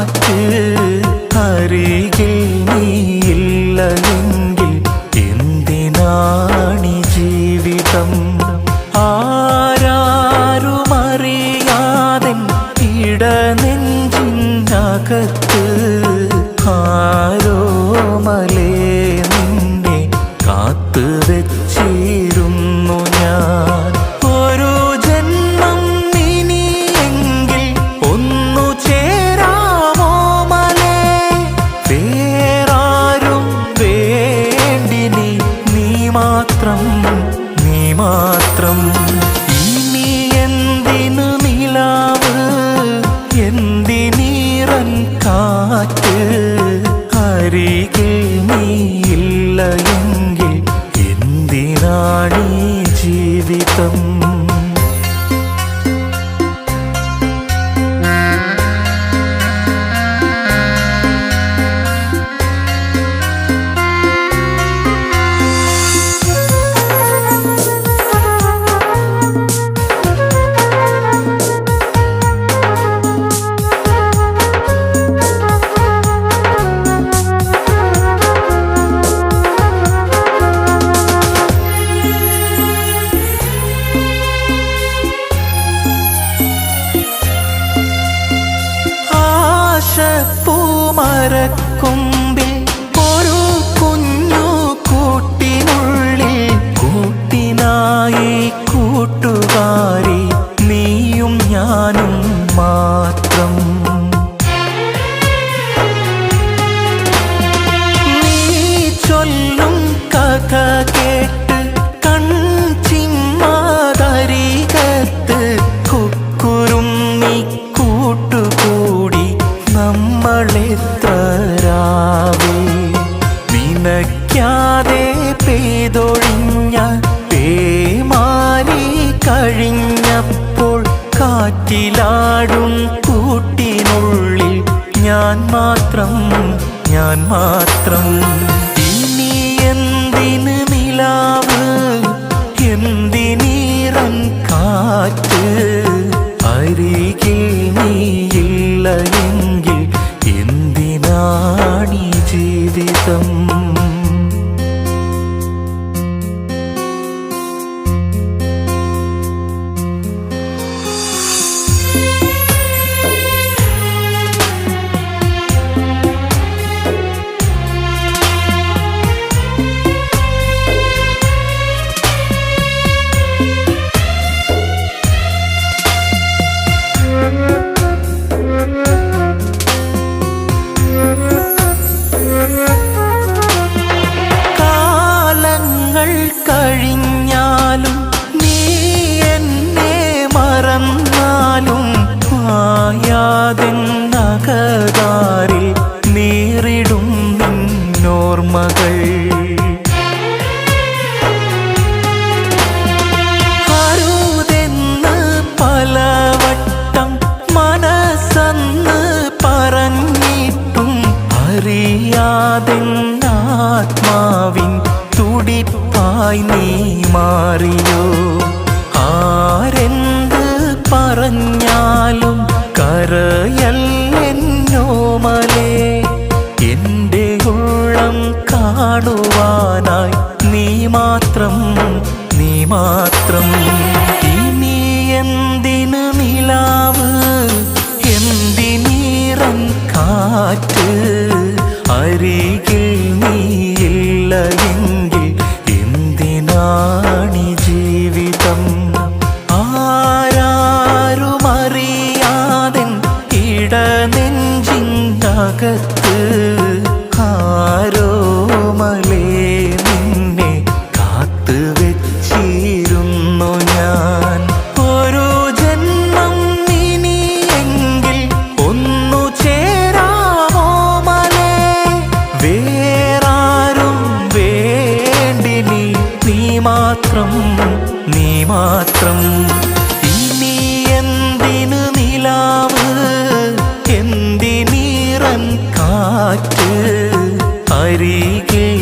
കാറ്റ് അരികിൽ നീയില്ല എങ്കിൽ എന്തിനാണി ജീവിതം? ആരാരുമറിയാതെ ഇടനെഞ്ചിനകത്ത് ആരോമലേ നിന്നെ കാത്തു വെച്ചിരുന്നു ജീവിതം? ആശപ്പൂമരക്കൊമ്പിൽ ഒരു കുഞ്ഞു കൂട്ടിനുള്ളിൽ കൂട്ടിനായി കൂട്ടുകാരി നീയും ഞാനും മാത്രം. നീ ചൊല്ലും കഥ കേട്ട് കാറ്റിലാടും കൂട്ടിനുള്ളിൽ ഞാൻ മാത്രം ഞാൻ മാത്രം. ഇനി എന്തിന് നിലാവ് അറിയാതെ ആത്മാവിൻ തുടിപ്പായി നീ മാറിയോ? ആരെന്ത് പറഞ്ഞാലും കരയല്ലെന്നോമലേ എന്റെ ഉള്ളം കാണുവാനായി നീ മാത്രം നീ മാത്രം. ഇനി എന്തിന് നിലാവ്? എന്തിനീറൻ കാറ്റ്? അരികിൽ നീയില്ല എങ്കിൽ എന്തിനാണി ജീവിതം? ആരാരുമറിയാതെ ഇടനെഞ്ചിനകത്ത് ആരോമലേ മാത്രം നീ മാത്രം. ഇനി എന്തിനു നിലാവ്? എന്തിനീറൻ കാറ്റ്? അരികിൽ